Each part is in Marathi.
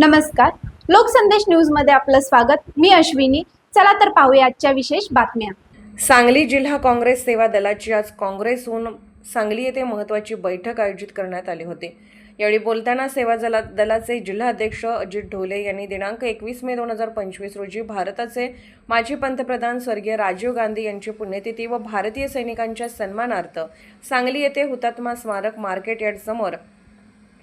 नमस्कार. लोकसंदेश न्यूजमध्ये आपलं स्वागत. मी अश्विनी. चला तर पाहूया आजच्या विशेष बातम्या. सांगली जिल्हा काँग्रेस सेवा दलाची आज काँग्रेसहून सांगली येथे महत्त्वाची बैठक आयोजित करण्यात आली होती. यावेळी बोलताना सेवा दला दलाचे जिल्हाध्यक्ष अजित ढोले यांनी दिनांक एकवीस मे दोन हजार पंचवीस रोजी भारताचे माजी पंतप्रधान स्वर्गीय राजीव गांधी यांची पुण्यतिथी व भारतीय सैनिकांच्या सन्मानार्थ सांगली येथे हुतात्मा स्मारक मार्केट यार्ड समोर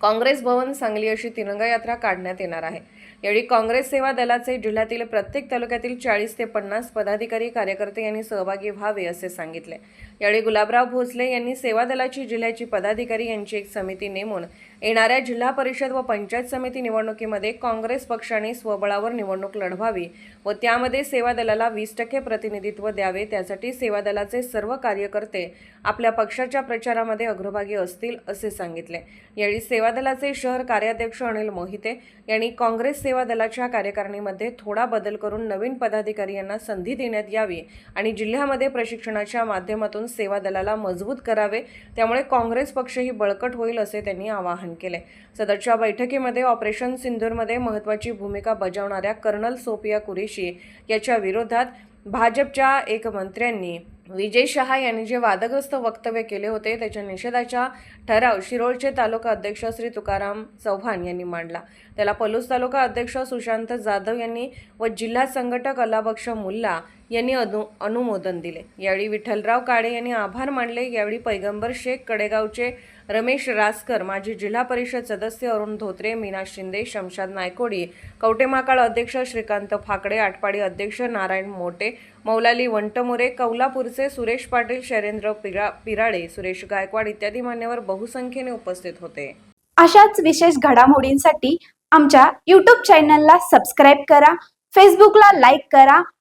काँग्रेस भवन सांगली अशी तिरंगा यात्रा काढण्यात येणार आहे. यावेळी काँग्रेस सेवा दलाचे जिल्ह्यातील प्रत्येक तालुक्यातील चाळीस ते पन्नास पदाधिकारी कार्यकर्ते यांनी सहभागी व्हावे असे सांगितले. यावेळी गुलाबराव भोसले यांनी सेवा दलाची जिल्ह्याची पदाधिकारी यांची एक समिती नेमून येणाऱ्या जिल्हा परिषद व पंचायत समिती निवडणुकीमध्ये काँग्रेस पक्षाने स्वबळावर निवडणूक लढवावी व त्यामध्ये सेवा दलाला वीस टक्के प्रतिनिधित्व द्यावे त्यासाठी सेवा दलाचे सर्व कार्यकर्ते आपल्या पक्षाच्या प्रचारामध्ये अग्रभागी असतील असे सांगितले. यावेळी सेवा दलाचे शहर कार्याध्यक्ष अनिल मोहिते यांनी काँग्रेस सेवा दलाच्या कार्यकारिणीमध्ये थोडा बदल करून नवीन पदाधिकारी यांना संधी देण्यात यावी आणि जिल्ह्यामध्ये प्रशिक्षणाच्या माध्यमातून सेवा दलाला मजबूत करावे त्यामुळे काँग्रेस पक्षही बळकट होईल असे त्यांनी आवाहन केले. सदरच्या बैठकीमध्ये ऑपरेशन सिंधूरमध्ये महत्त्वाची भूमिका बजावणाऱ्या कर्नल सोपिया कुरेशी याच्या विरोधात भाजपच्या एक मंत्र्यांनी विजय शहा यांनी जे वादग्रस्त वक्तव्य केले होते त्याच्या निषेधाचा ठराव शिरोळचे तालुका अध्यक्ष श्री तुकाराम चव्हाण यांनी मांडला. त्याला पलूस तालुका अध्यक्ष सुशांत जाधव यांनी व जिल्हा संघटक अलाबक्ष मुल्ला यांनी अनु अनुमोदन दिले. यावेळी विठ्ठलराव काळे यांनी आभार मानले. यावेळी पैगंबर शेख कडेगावचे रमेश रासकर माजी जिल्हा परिषद सदस्य अरुण धोत्रे मीना शिंदे शमशाद नायकोडी कवटेमाकाळ अध्यक्ष श्रीकांत फाकडे आटपाडी अध्यक्ष नारायण मोटे मौलाली वंटमोरे कौलापूरचे सुरेश पाटील शैलेंद्र पिरा पिराळे सुरेश गायकवाड इत्यादी मान्यवर बहुसंख्येने उपस्थित होते. अशाच विशेष घडामोडींसाठी आमच्या यूट्यूब चॅनलला सबस्क्राईब करा फेसबुकला लाईक करा